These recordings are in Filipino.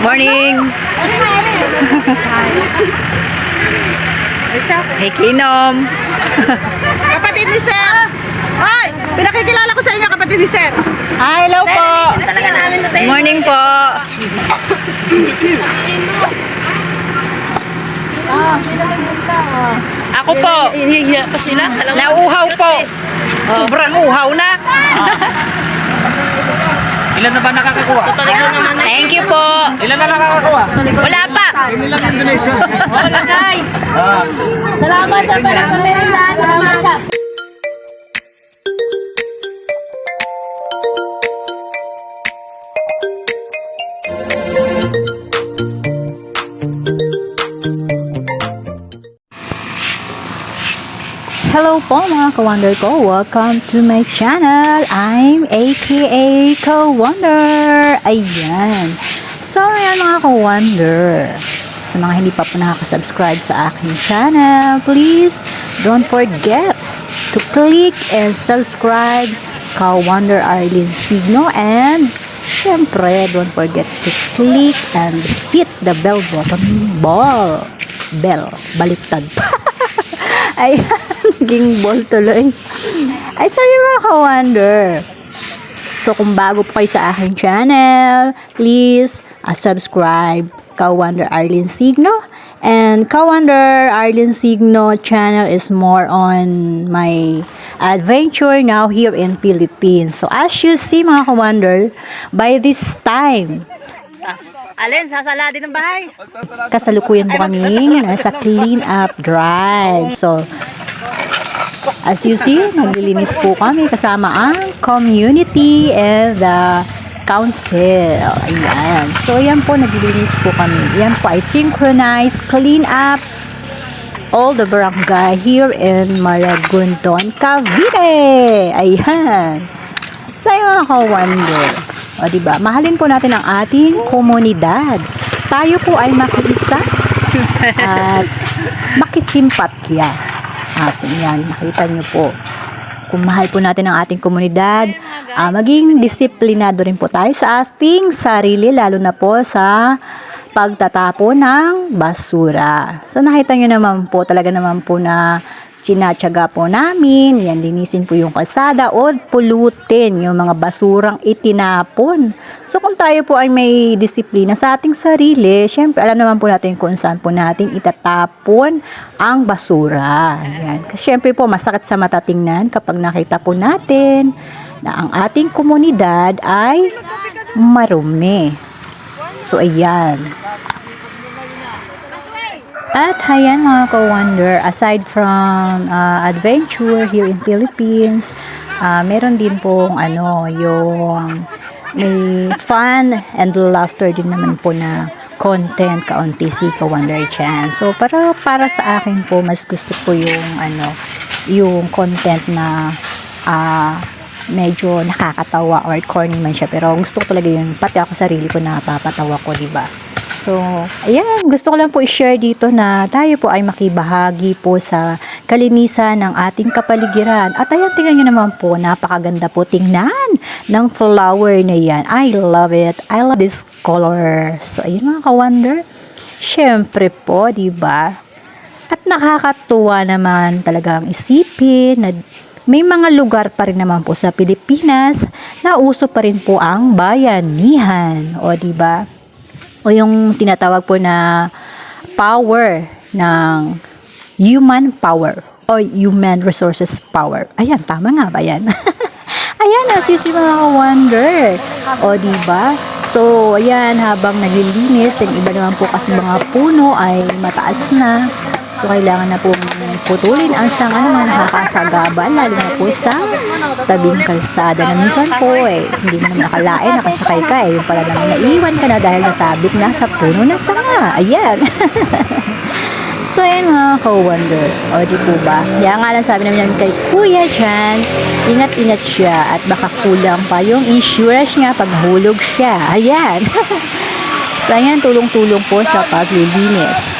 Morning! Hey, Kinom! Kapatid ni Sir. Ay, pinakikilala ko sa inyo kapatid ni Sir. Hi, hello po! Talaga namin na tayo. Morning po! Ako po! Nauuhaw po! Sobrang uhaw na! Ilan na ba nakakakuha? Thank you po! Ilan na nakakakuha? Wala pa! Hindi lang yung donation. Wala, guys. Ah, Salamat sa pagkakamerenda. Salamat siya. Hello po mga ka-wonder ko. Welcome to my channel. I'm aka ka-wonder. Ayan. So, ayan mga ka-wonder. Sa mga hindi pa po nakaka-subscribe sa aking channel, please don't forget to click and subscribe ka-wonder Arlene Signo and syempre don't forget to click and hit the bell button ball bell baliktad pa Ayan, naging ball tuloy. So yung mga ka-wonder. So, kung bago po kayo sa aking channel, please uh, subscribe Ka-Wonder Arlene Signo. And Ka-Wonder Arlene Signo channel is more on my adventure now here in Philippines. So, as you see mga ka-wonder, by this time, Alin, sasala din ng bahay. kasalukuyan po kaming nasa clean up drive. So, as you see, naglilinis po kami kasama ang community and the council. Ayan. So, yan po, naglilinis po kami. Yan po ay synchronized clean up all the barangay here in Maragondon, Cavite. Ayan. So, yung mga ka-wonder. O, diba? Mahalin po natin ang ating komunidad. Tayo po ay makiisa at makisimpatya. At yan, nakita nyo po. Kung mahal po natin ang ating komunidad, ah, maging disiplinado rin po tayo sa ating sarili, lalo na po sa pagtatapo ng basura. So nakita nyo naman po, talaga naman po na sinatsaga po namin, yan linisin po yung kalsada o pulutin yung mga basurang itinapon. So kung tayo po ay may disiplina sa ating sarili, syempre alam naman po natin kung saan po natin itatapon ang basura. Yan. Kasi syempre po masakit sa mata tingnan kapag nakita po natin na ang ating komunidad ay marumi. So ayan. At ayan mga ka-wonder, aside from uh, adventure here in Philippines, uh, meron din pong ano, yung may fun and laughter din naman po na content kaunti si ka-wonder chan. So para para sa akin po mas gusto ko yung ano, yung content na ah medyo nakakatawa or corny man siya pero gusto ko talaga yung pati ako sarili ko napapatawa ko, di ba? So, ayan, gusto ko lang po i-share dito na tayo po ay makibahagi po sa kalinisan ng ating kapaligiran. At ayan, tingnan nyo naman po, napakaganda po tingnan ng flower na yan. I love it. I love this color. So, ayun mga ka-wonder. Siyempre po, di ba? At nakakatuwa naman talagang isipin na may mga lugar pa rin naman po sa Pilipinas na uso pa rin po ang bayanihan. O, di ba? O yung tinatawag po na power ng human power o human resources power. Ayan, tama nga ba yan? ayan, see mga wonder. O, di ba? So, ayan, habang naglilinis, yung iba naman po kasi mga puno ay mataas na. So, kailangan na po putulin ang sanga ng mga nakakasagaban, lalo na po sa tabing kalsada na minsan po eh, hindi mo nakalain, nakasakay ka eh, yung pala naman naiwan ka na dahil nasabit na sa puno ng sanga. Ayan. So, ayan mga ka-wonder. O, di po ba? Kaya nga lang sabi namin kay Kuya dyan, ingat-ingat siya at baka kulang pa yung insurance niya pag hulog siya. Ayan. so, ayan, tulong-tulong po sa paglilinis.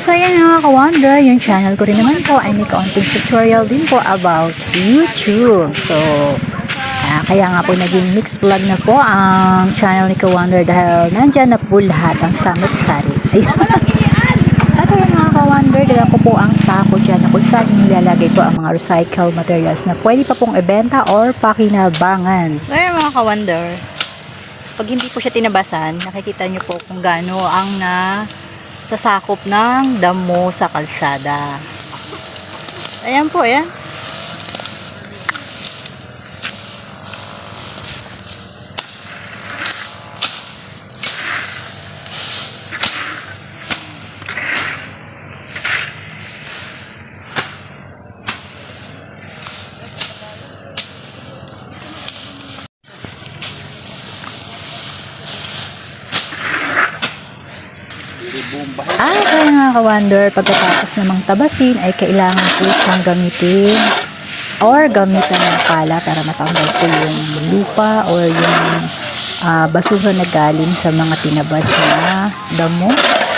So, ayan mga ka-wonder, yung channel ko rin naman po ay may kaunting tutorial din po about YouTube. So, ah, kaya nga po naging mixed vlog na po ang channel ni ka-wonder dahil nandyan na po lahat ang samot-sari. Ayun. At ayun mga ka-wonder, dala ko po ang sako dyan na kung saan nilalagay ko ang mga recycled materials na pwede pa pong ibenta or pakinabangan. So, ayun mga ka-wonder, pag hindi po siya tinabasan, nakikita niyo po kung gaano ang na sasakop ng damo sa kalsada. Ayan po, ayan. Ay, kaya nga ka-wonder, pagkatapos namang tabasin ay kailangan po siyang gamitin or gamitan ng pala para matanggal po yung lupa or yung ah, basura na galing sa mga tinabas na damo.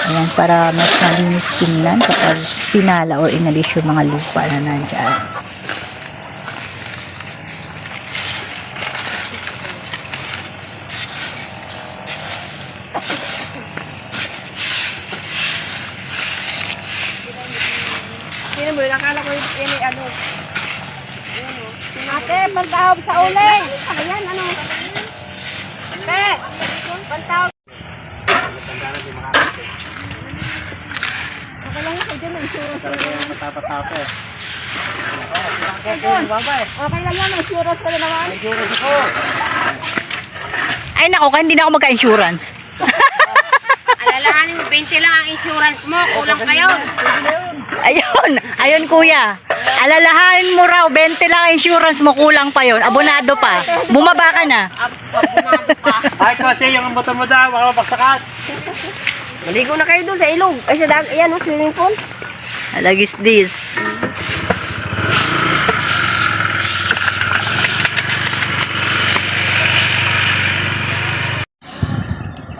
Ayan, para mas malinis tingnan kapag pinala or inalis yung mga lupa na nandyan. Sino mo, nakala ko yung ini, ano. Pantawag sa uling. Ayan, ano. Okay lang ako dyan. Matapatapo. Okay lang yan, insurance ka na naman. Ay nako, kaya hindi na ako magka-insurance. Alalahanin mo, 20 lang ang insurance mo. Kulang pa yun. Ayun, ayun kuya. Alalahanin mo raw, 20 lang ang insurance mo, kulang pa yon. Abonado pa. Bumaba ka na. Ay, kasi yung motor mo daw, baka mapagsakat. Maligo na kayo doon sa ilog. Ay, sa dag, ayan, oh, swimming pool. Alagis this.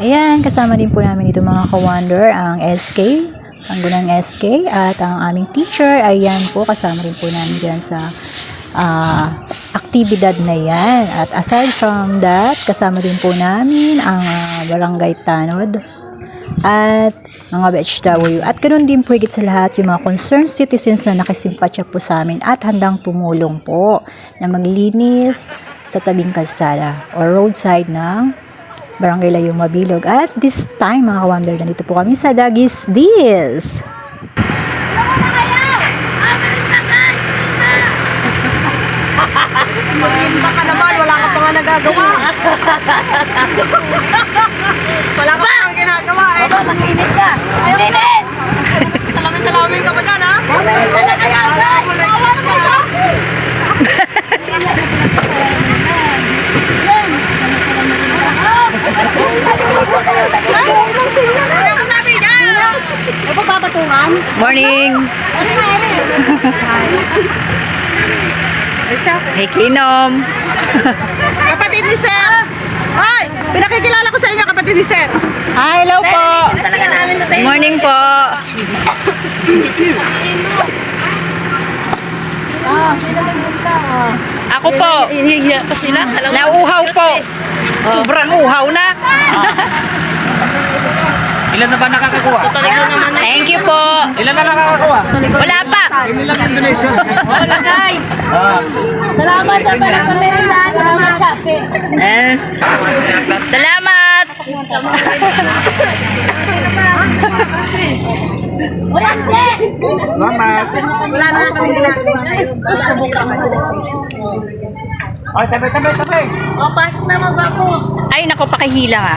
Ayan, kasama din po namin dito mga ka-wonder ang SK, ang gunang SK at ang aming teacher. Ayan po, kasama rin po namin dyan sa ah, aktibidad na yan. At aside from that, kasama din po namin ang ah, barangay Tanod at mga BHW. At ganoon din po higit sa lahat yung mga concerned citizens na nakisimpatya po sa amin at handang tumulong po na maglinis sa tabing kalsada or roadside ng Barangay Layong Mabilog. At this time, mga ka-wonder, nandito po kami sa Dagis This. Baka naman, wala ka pa nga nagagawa. wala ka pa nga ginagawa. Aba, makinis ka. Makinis! Salamin-salamin ka pa dyan, ha? Ano Morning. Ay. Hey, Kinom. Kapatid ni Sir. Hoy, pinakikilala ko sa inyo kapatid ni Sir. Hi, hello po. Morning po. Ako po. Nauuhaw po. Sobrang uhaw na. Ilan na ba nakakakuha? Thank you po. Ilan na nakakakuha? Wala pa. Hindi lang yung donation. Wala, guy. Ah, Salamat sa pala. Salamat. Salamat. Salamat. Wala na kami ginagawa. Ay, tabi, tabi, tabi. O, pasok na mga bako. Ay, nako, pakihila nga.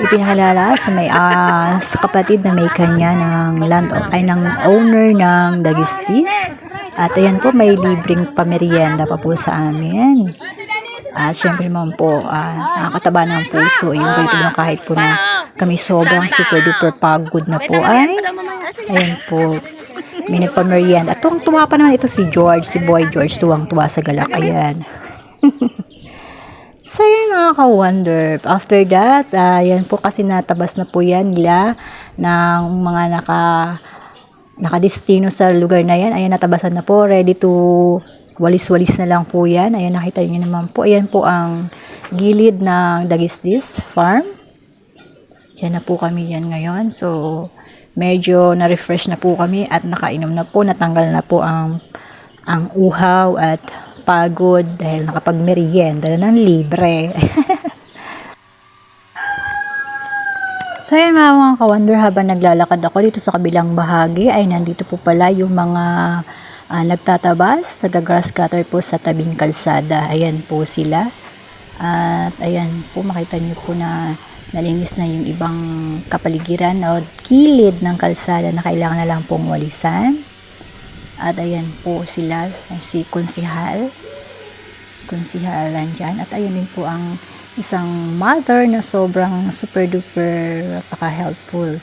ipinakilala sa may ah, sa kapatid na may kanya ng land of, ay ng owner ng Dagistis. At ayan po, may libreng pamerienda pa po sa amin. At syempre naman po, ah, nakakataba ng puso. Yung ganito lang kahit po na kami sobrang super duper pagod na po ay Ayan po. May nagpamerienda. At tuwang-tuwa pa naman ito si George, si Boy George. Tuwang-tuwa sa galak. Ayan. so, yun mga ka-wonder. After that, ah, yan po kasi natabas na po yan nila ng mga naka nakadestino sa lugar na yan. Ayan, natabasan na po. Ready to walis-walis na lang po yan. Ayan, nakita niyo naman po. Ayan po ang gilid ng Dagisdis Farm. Diyan na po kami yan ngayon. So, medyo na-refresh na po kami at nakainom na po. Natanggal na po ang, ang uhaw at pagod dahil nakapag-merienda na ng libre. so, ayan mga mga ka-wonder, habang naglalakad ako dito sa kabilang bahagi, ay nandito po pala yung mga ah, nagtatabas, nag-grass cutter po sa tabing kalsada. Ayan po sila. At ayan po, makita niyo po na nalinis na yung ibang kapaligiran o kilid ng kalsada na kailangan na lang pong walisan. At ayan po sila, si Konsihal. Konsihal dyan. At ayan din po ang isang mother na sobrang super duper paka-helpful.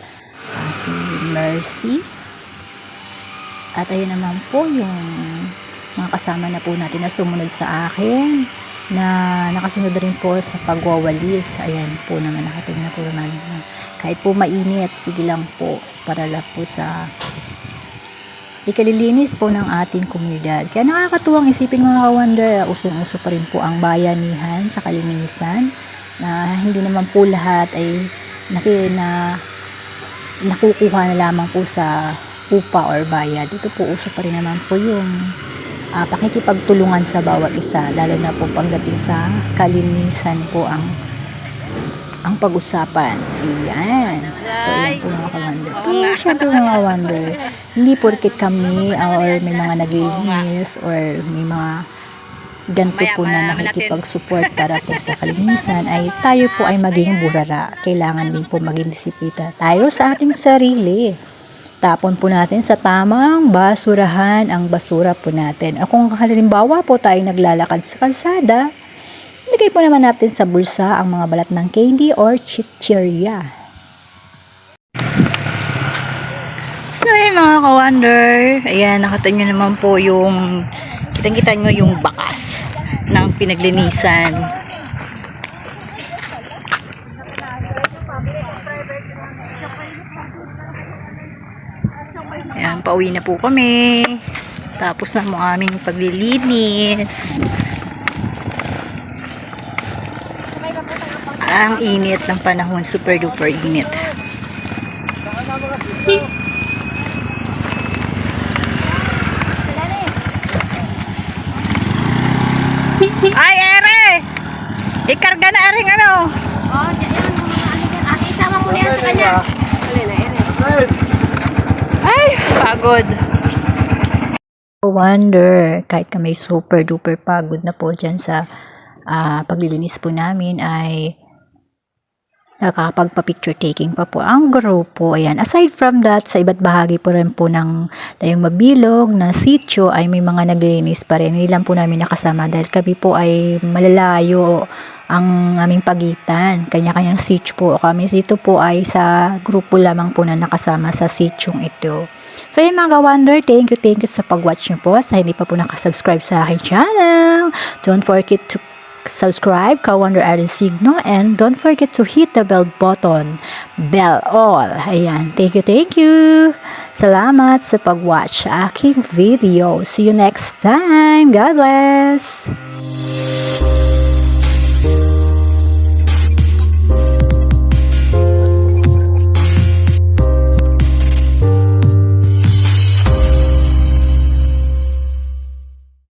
Ah, si Mercy. At ayun naman po yung mga kasama na po natin na sumunod sa akin na nakasunod rin po sa pagwawalis. Ayan po naman, nakatingin na po naman. na Kahit po mainit, sige lang po para lang po sa ikalilinis po ng ating komunidad. Kaya nakakatuwang isipin mga ka-wonder, usong-uso pa rin po ang bayanihan sa kalinisan na hindi naman po lahat ay naki, na nakukuha na lamang po sa upa or bayad. Ito po uso pa rin naman po yung ah, pakikipagtulungan sa bawat isa, lalo na po pagdating sa kalinisan po ang ang pag-usapan. Ayan. So, yan po mga ka-wonder. Pero syempre mga ka-wonder, hindi porkit kami or may mga naglilinis or may mga ganito po na nakikipag-support para po sa kalinisan ay tayo po ay maging burara. Kailangan din po maging disipita tayo sa ating sarili. Tapon po natin sa tamang basurahan ang basura po natin. At kung halimbawa po tayo naglalakad sa kalsada, ilagay po naman natin sa bulsa ang mga balat ng candy or chichirya. So, ayun mga ka-wonder. Ayan, nakita nyo naman po yung kitang-kita nyo yung bakas ng pinaglinisan. Ayan, pauwi na po kami. Tapos na mo aming paglilinis. Ang init ng panahon, super duper init. Ay, ere! Ikarga na ering ano? Oh, yan, yan. Isama mo na yan sa kanya. Ay, pagod. wonder, kahit kami super duper pagod na po dyan sa ah, paglilinis po namin ay nakakapagpa-picture taking pa po ang grupo. Ayan. Aside from that, sa iba't bahagi po rin po ng tayong mabilog na sityo ay may mga naglilinis pa rin. Hindi po namin nakasama dahil kami po ay malalayo ang aming pagitan. Kanya-kanyang sityo po kami. Dito po ay sa grupo lamang po na nakasama sa sityong ito. So yun mga wonder, thank you, thank you sa pag-watch nyo po. Sa hindi pa po nakasubscribe sa aking channel, don't forget to subscribe, Ka-Wonder Signo, and don't forget to hit the bell button. Bell all. Ayan. Thank you, thank you. Salamat sa pag-watch aking video. See you next time. God bless.